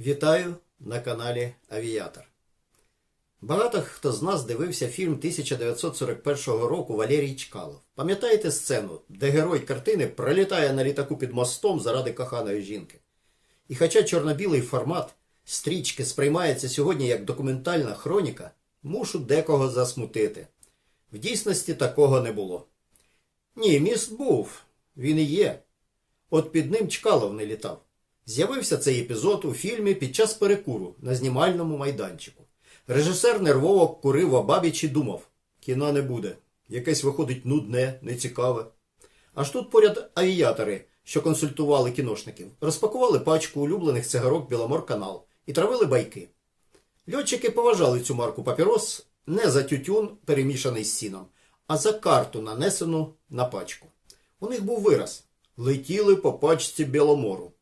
Вітаю на каналі Авіатор. Багато хто з нас дивився фільм 1941 року Валерій Чкалов. Пам'ятаєте сцену, де герой картини пролітає на літаку під мостом заради коханої жінки? І хоча чорно-білий формат стрічки сприймається сьогодні як документальна хроніка, мушу декого засмутити. В дійсності такого не було. Ні, міст був, він і є. От під ним Чкалов не літав. З'явився цей епізод у фільмі під час перекуру на знімальному майданчику. Режисер нервово курив обабіч і думав: кіна не буде. Якесь виходить нудне, нецікаве. Аж тут поряд авіатори, що консультували кіношників, розпакували пачку улюблених цигарок Біломор канал і травили байки. Льотчики поважали цю марку папірос не за тютюн, перемішаний з сіном, а за карту, нанесену на пачку. У них був вираз летіли по пачці Біломору.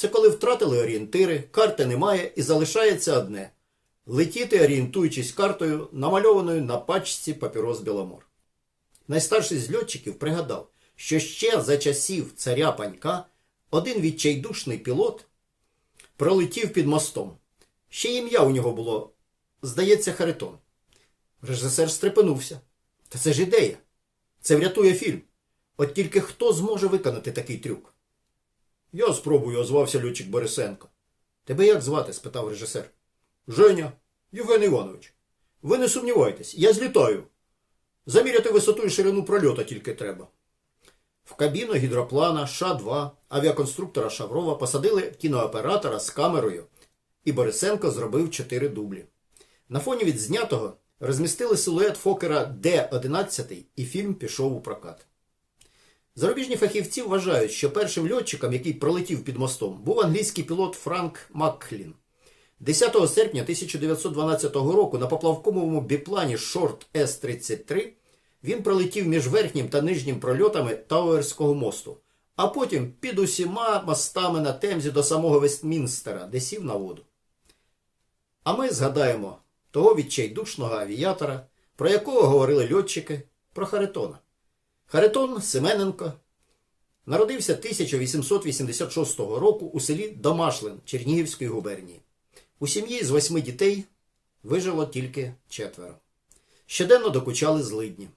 Це коли втратили орієнтири, карти немає і залишається одне летіти, орієнтуючись картою, намальованою на пачці папірос Біломор. Найстарший з льотчиків пригадав, що ще за часів царя панька один відчайдушний пілот пролетів під мостом. Ще ім'я у нього було, здається, Харитон. Режисер стрепенувся. Та це ж ідея. Це врятує фільм. От тільки хто зможе виконати такий трюк? Я спробую, озвався льотчик Борисенко. Тебе як звати? спитав режисер. Женя, Євген Іванович. Ви не сумнівайтесь, я злітаю. Заміряти висоту і ширину прольота тільки треба. В кабіну гідроплана Ша-2 авіаконструктора Шаврова посадили кінооператора з камерою, і Борисенко зробив чотири дублі. На фоні відзнятого розмістили силует Фокера Д-11 і фільм пішов у прокат. Зарубіжні фахівці вважають, що першим льотчиком, який пролетів під мостом, був англійський пілот Франк Макклін. 10 серпня 1912 року на поплавковому біплані Шорт С-33 він пролетів між верхнім та нижнім прольотами Тауерського мосту, а потім під усіма мостами на Темзі до самого Вестмінстера, де сів на воду. А ми згадаємо того відчайдушного авіатора, про якого говорили льотчики, про Харитона. Харитон Семененко народився 1886 року у селі Домашлин Чернігівської губернії. У сім'ї з восьми дітей вижило тільки четверо. Щоденно докучали злидні.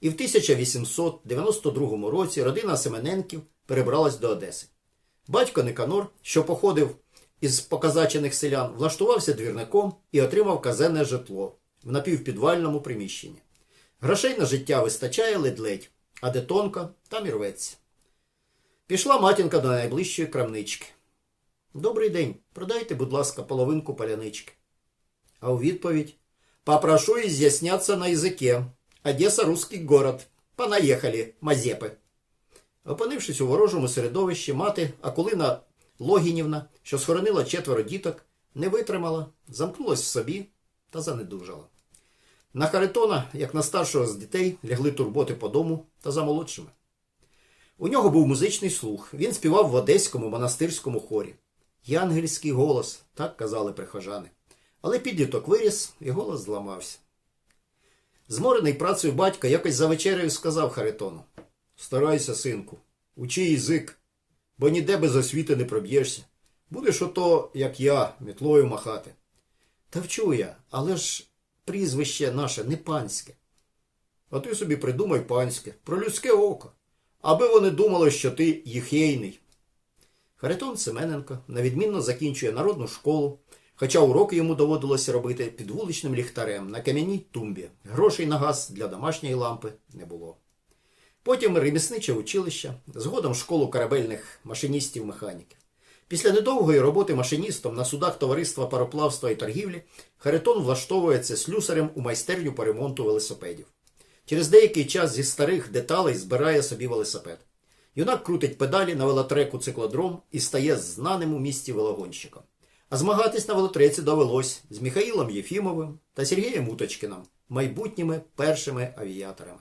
І в 1892 році родина Семененків перебралась до Одеси. Батько Никанор, що походив із показачених селян, влаштувався двірником і отримав казенне житло в напівпідвальному приміщенні. Грошей на життя вистачає ледь-ледь, а де тонко, там і рветься. Пішла матінка до найближчої крамнички. Добрий день, продайте, будь ласка, половинку палянички. А у відповідь Попрошу изъясняться на язике. Одеса – русский город. Понаїхали, мазепи. Опинившись у ворожому середовищі, мати Акулина Логінівна, що схоронила четверо діток, не витримала, замкнулась в собі та занедужала. На Харитона, як на старшого з дітей, лягли турботи по дому та за молодшими. У нього був музичний слух. Він співав в одеському монастирському хорі. Янгельський голос, так казали прихожани. Але підліток виріс і голос зламався. Зморений працею батька якось за вечерею сказав Харитону: Старайся, синку, учи язик, бо ніде без освіти не проб'єшся. Будеш ото, як я, мітлою махати. Та вчу я, але ж прізвище наше не панське. А ти собі придумай панське, про людське око, аби вони думали, що ти їхейний. Харитон Семененко навідмінно закінчує народну школу, хоча уроки йому доводилося робити під вуличним ліхтарем на кам'яній тумбі. Грошей на газ для домашньої лампи не було. Потім ремісниче училище, згодом школу корабельних машиністів-механіків. Після недовгої роботи машиністом на судах товариства пароплавства і торгівлі Харитон влаштовується слюсарем у майстерню по ремонту велосипедів. Через деякий час зі старих деталей збирає собі велосипед. Юнак крутить педалі на велотреку циклодром і стає знаним у місті велогонщиком. А змагатись на велотреці довелось з Михаїлом Єфімовим та Сергієм Уточкином, майбутніми першими авіаторами.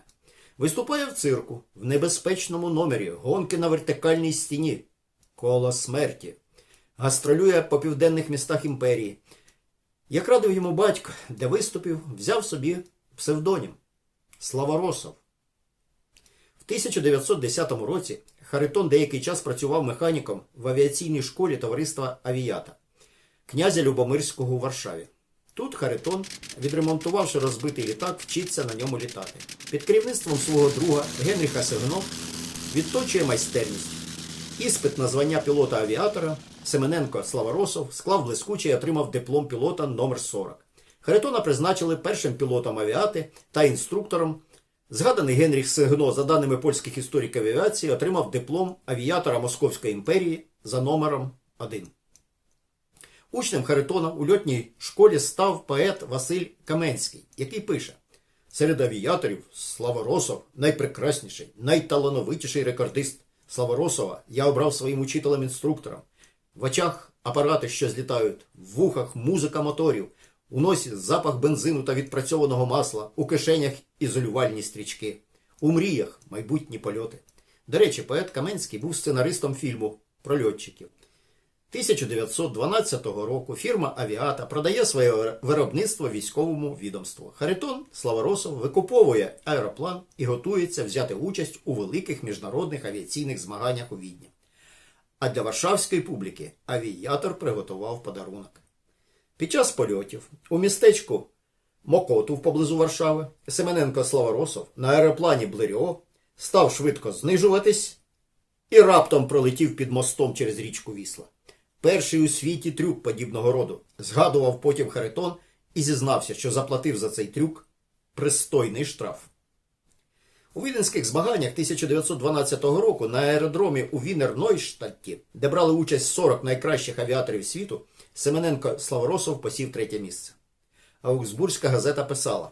Виступає в цирку в небезпечному номері гонки на вертикальній стіні. Коло смерті. Гастролює по південних містах імперії. Як радив йому батько, де виступів, взяв собі псевдонім Славоросов. В 1910 році Харитон деякий час працював механіком в авіаційній школі товариства Авіата. князя Любомирського у Варшаві. Тут Харитон, відремонтувавши розбитий літак, вчиться на ньому літати. Під керівництвом свого друга Генріха Сегно відточує майстерність. Іспит на звання пілота-авіатора Семененко Славоросов склав блискуче і отримав диплом пілота номер 40. Харитона призначили першим пілотом авіати та інструктором. Згаданий Генріх Сегно, за даними польських істориків авіації, отримав диплом авіатора Московської імперії за номером 1. Учнем Харитона у льотній школі став поет Василь Каменський, який пише: серед авіаторів Славоросов найпрекрасніший, найталановитіший рекордист. Славоросова я обрав своїм учителем-інструктором. В очах апарати, що злітають, в вухах музика моторів, у носі запах бензину та відпрацьованого масла, у кишенях ізолювальні стрічки, у мріях майбутні польоти. До речі, поет Каменський був сценаристом фільму про льотчиків. 1912 року фірма Авіата продає своє виробництво військовому відомству. Харитон Славоросов викуповує аероплан і готується взяти участь у великих міжнародних авіаційних змаганнях у Відні. А для варшавської публіки авіатор приготував подарунок. Під час польотів у містечку Мокоту поблизу Варшави Семененко Славоросов на аероплані Блеріо став швидко знижуватись і раптом пролетів під мостом через річку Вісла. Перший у світі трюк подібного роду. Згадував потім Харитон і зізнався, що заплатив за цей трюк пристойний штраф. У віденських змаганнях 1912 року на аеродромі у Вінер-Нойштадті, де брали участь 40 найкращих авіаторів світу, Семененко Славоросов посів третє місце. Аугсбурзька газета писала: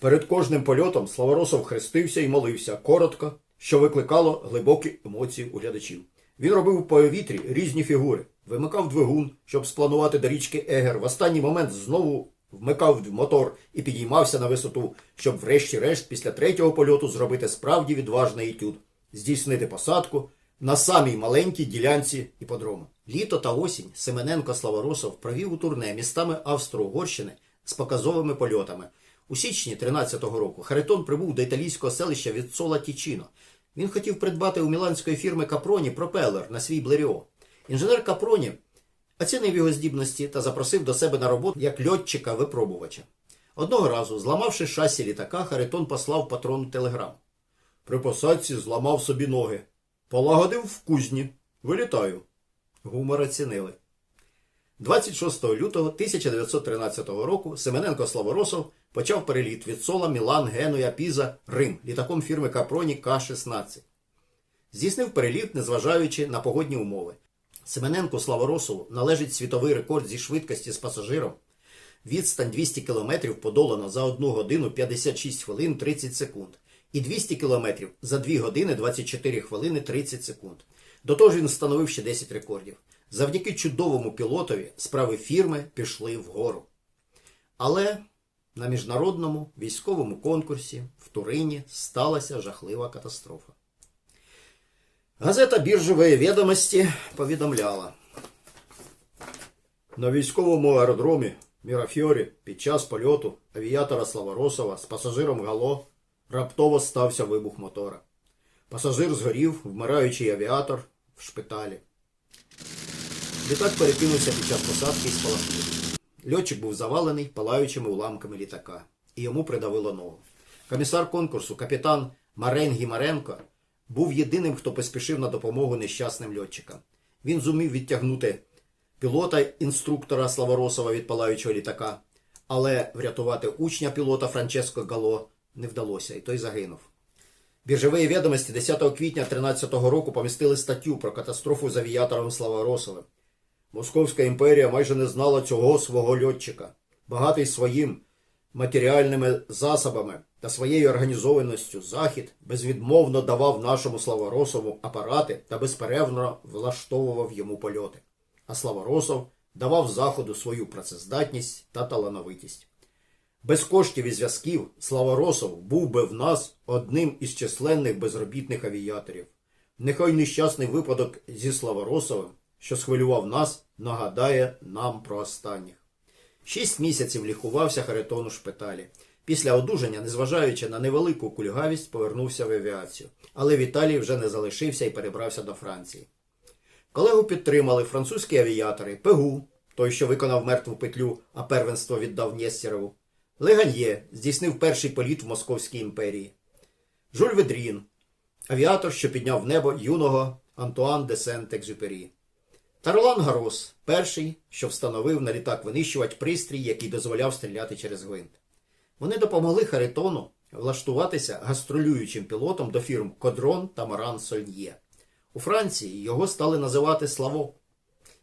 Перед кожним польотом Славоросов хрестився і молився коротко, що викликало глибокі емоції у глядачів. Він робив у повітрі різні фігури, вимикав двигун, щоб спланувати до річки Егер. В останній момент знову вмикав мотор і підіймався на висоту, щоб врешті-решт після третього польоту зробити справді відважний етюд, здійснити посадку на самій маленькій ділянці іподрому. Літо та осінь Семененко Славоросов провів у турне містами Австро-Угорщини з показовими польотами. У січні 13-го року Харитон прибув до італійського селища від Сола Тічіно. Він хотів придбати у міланської фірми Капроні пропелер на свій Блеріо. Інженер Капроні оцінив його здібності та запросив до себе на роботу як льотчика-випробувача. Одного разу, зламавши шасі літака, Харитон послав патрону телеграму. При посадці зламав собі ноги. Полагодив в кузні. Вилітаю. Гумор оцінили. 26 лютого 1913 року Семененко Славоросов почав переліт від Сола, Мілан, Генуя, Піза, Рим літаком фірми Капроні К-16. Здійснив переліт, незважаючи на погодні умови. Семененку Славоросову належить світовий рекорд зі швидкості з пасажиром. Відстань 200 км подолано за 1 годину 56 хвилин 30 секунд. І 200 км за 2 години 24 хвилини 30 секунд. До того ж він встановив ще 10 рекордів. Завдяки чудовому пілотові справи фірми пішли вгору. Але на міжнародному військовому конкурсі в Турині сталася жахлива катастрофа. Газета Біржової відомості повідомляла. На військовому аеродромі Мірафьорі під час польоту авіатора Славоросова з пасажиром Гало раптово стався вибух мотора. Пасажир згорів, вмираючий авіатор в шпиталі. Літак перекинувся під час посадки і спалахнув. Льотчик був завалений палаючими уламками літака, і йому придавило ногу. Комісар конкурсу, капітан Марен Гімаренко, був єдиним, хто поспішив на допомогу нещасним льотчикам. Він зумів відтягнути пілота інструктора Славоросова від палаючого літака, але врятувати учня пілота Франческо Гало не вдалося, і той загинув. Біржові відомості 10 квітня 2013 року помістили статтю про катастрофу з авіатором Славоросовим. Московська імперія майже не знала цього свого льотчика, багатий своїм матеріальними засобами та своєю організованістю Захід безвідмовно давав нашому Славоросову апарати та безперервно влаштовував йому польоти. А Славоросов давав Заходу свою працездатність та талановитість. Без коштів і зв'язків Славоросов був би в нас одним із численних безробітних авіаторів. Нехай нещасний випадок зі Славоросовим, що схвилював нас, нагадає нам про останніх. Шість місяців лікувався Харитон у шпиталі. Після одужання, незважаючи на невелику кульгавість, повернувся в авіацію. Але Віталій вже не залишився і перебрався до Франції. Колегу підтримали французькі авіатори Пегу, той, що виконав мертву петлю, а первенство віддав Нєстерову. Леганьє здійснив перший політ в Московській імперії. Жюль Ведрін, авіатор, що підняв в небо юного Антуан де Сент-Екзюпері. Тарлан Гарос, перший, що встановив на літак винищувач пристрій, який дозволяв стріляти через гвинт. Вони допомогли Харитону влаштуватися гастролюючим пілотом до фірм Кодрон та Маран Сольє. У Франції його стали називати Славо.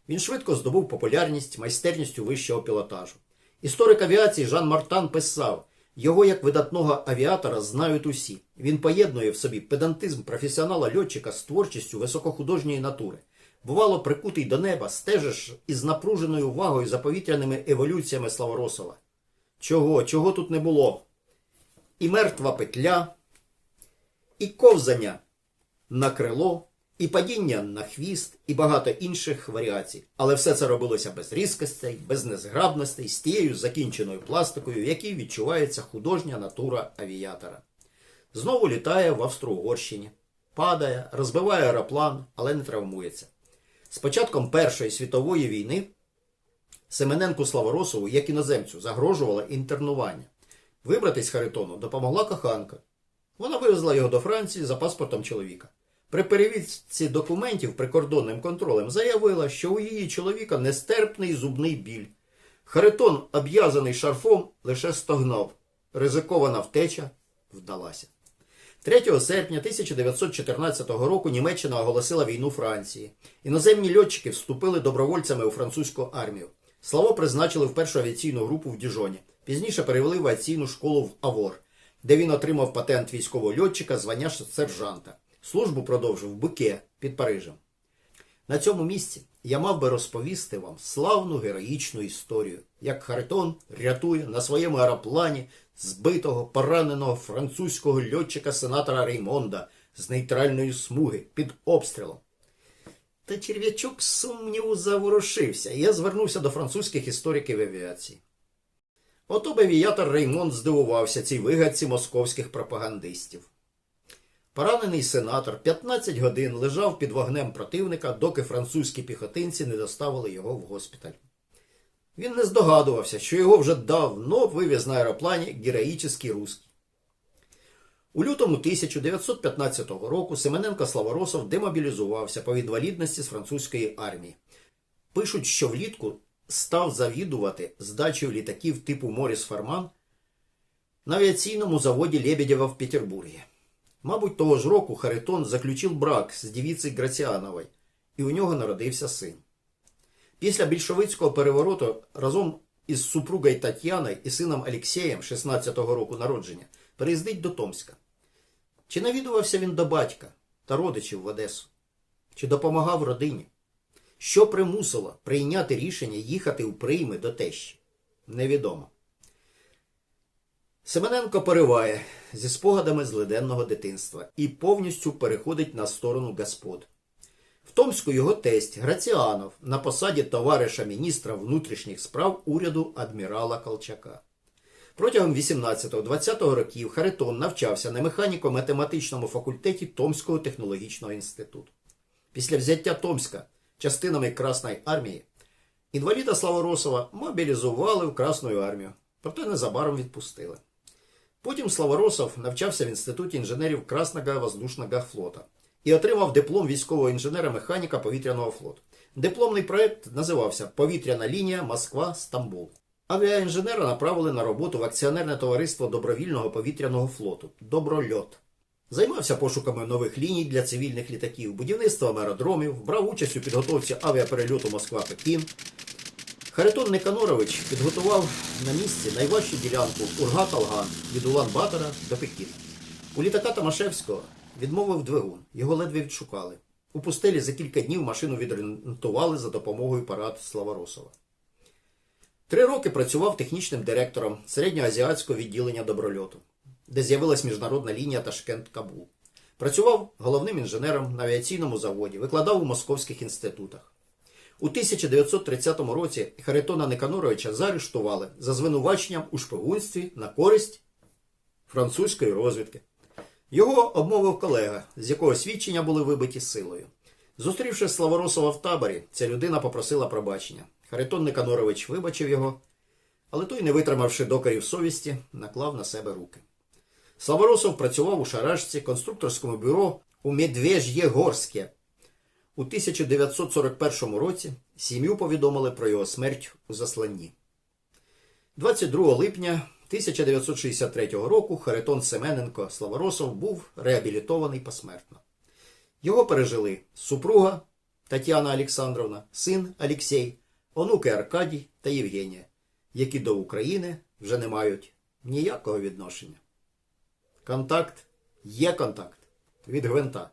Він швидко здобув популярність майстерністю вищого пілотажу. Історик авіації Жан Мартан писав, його як видатного авіатора знають усі. Він поєднує в собі педантизм професіонала льотчика з творчістю високохудожньої натури. Бувало, прикутий до неба, стежиш із напруженою увагою за повітряними еволюціями Славоросова. Чого, чого тут не було? І мертва петля, і ковзання на крило, і падіння на хвіст, і багато інших варіацій. Але все це робилося без різкостей, без незграбностей, з тією закінченою пластикою, в якій відчувається художня натура авіатора. Знову літає в Австро-Угорщині, падає, розбиває аероплан, але не травмується. З початком Першої світової війни Семененку Славоросову, як іноземцю, загрожувало інтернування. Вибратись Харитону допомогла коханка. Вона вивезла його до Франції за паспортом чоловіка. При перевірці документів прикордонним контролем заявила, що у її чоловіка нестерпний зубний біль. Харитон, обв'язаний шарфом, лише стогнав. Ризикована втеча вдалася. 3 серпня 1914 року Німеччина оголосила війну Франції. Іноземні льотчики вступили добровольцями у французьку армію. Славо призначили в першу авіаційну групу в Діжоні. Пізніше перевели в авіаційну школу в Авор, де він отримав патент військового льотчика, звання сержанта. Службу продовжив в Буке під Парижем. На цьому місці я мав би розповісти вам славну героїчну історію, як Харитон рятує на своєму аероплані збитого, пораненого французького льотчика сенатора Реймонда з нейтральної смуги під обстрілом. Та черв'ячок сумніву заворушився, і я звернувся до французьких істориків авіації. Ото б авіатор Реймонд здивувався цій вигадці московських пропагандистів. Поранений сенатор 15 годин лежав під вогнем противника, доки французькі піхотинці не доставили його в госпіталь. Він не здогадувався, що його вже давно вивіз на аероплані героїчний русський. У лютому 1915 року Семененко Славоросов демобілізувався по інвалідності з французької армії. Пишуть, що влітку став завідувати здачею літаків типу Моріс Фарман на авіаційному заводі Лебедєва в Петербургі. Мабуть, того ж року Харитон заключив брак з дівіцею Граціановою, і у нього народився син. Після більшовицького перевороту разом із супругою Тетяною і сином Алексеєм 16-го року народження переїздить до Томська. Чи навідувався він до батька та родичів в Одесу? Чи допомагав родині? Що примусило прийняти рішення їхати у прийми до тещі? Невідомо. Семененко пориває зі спогадами злиденного дитинства і повністю переходить на сторону господ. В Томську його тесть Граціанов на посаді товариша міністра внутрішніх справ уряду адмірала Колчака. Протягом 18-20 років Харитон навчався на механіко-математичному факультеті Томського технологічного інституту. Після взяття Томська частинами Красної армії інваліда Славоросова мобілізували в Красну армію, проте незабаром відпустили. Потім Славоросов навчався в Інституті інженерів Красного воздушного флота і отримав диплом військового інженера-механіка повітряного флоту. Дипломний проект називався Повітряна лінія Москва-Стамбул. Авіаінженера направили на роботу в акціонерне товариство добровільного повітряного флоту Доброльот. Займався пошуками нових ліній для цивільних літаків, будівництвом аеродромів, брав участь у підготовці авіаперельоту Москва-Пекін. Харитон Никанорович підготував на місці найважчу ділянку Урга-Талган від Улан-Батора до Пекіна. У літака Томашевського відмовив двигун, його ледве відшукали. У пустелі за кілька днів машину відремонтували за допомогою парад Славоросова. Три роки працював технічним директором середньоазіатського відділення доброльоту, де з'явилась міжнародна лінія Ташкент-Кабул. Працював головним інженером на авіаційному заводі, викладав у московських інститутах. У 1930 році Харитона Никаноровича заарештували за звинуваченням у шпигунстві на користь французької розвідки. Його обмовив колега, з якого свідчення були вибиті силою. Зустрівши Славоросова в таборі, ця людина попросила пробачення. Харитон Никанорович вибачив його, але той, не витримавши докорів совісті, наклав на себе руки. Славоросов працював у Шаражці, конструкторському бюро у Медвеж'єгорське. У 1941 році сім'ю повідомили про його смерть у засланні. 22 липня 1963 року Харитон Семененко Славоросов був реабілітований посмертно. Його пережили супруга Тетяна Олександровна, син Алексій, онуки Аркадій та Євгенія, які до України вже не мають ніякого відношення. Контакт є контакт від гвинта.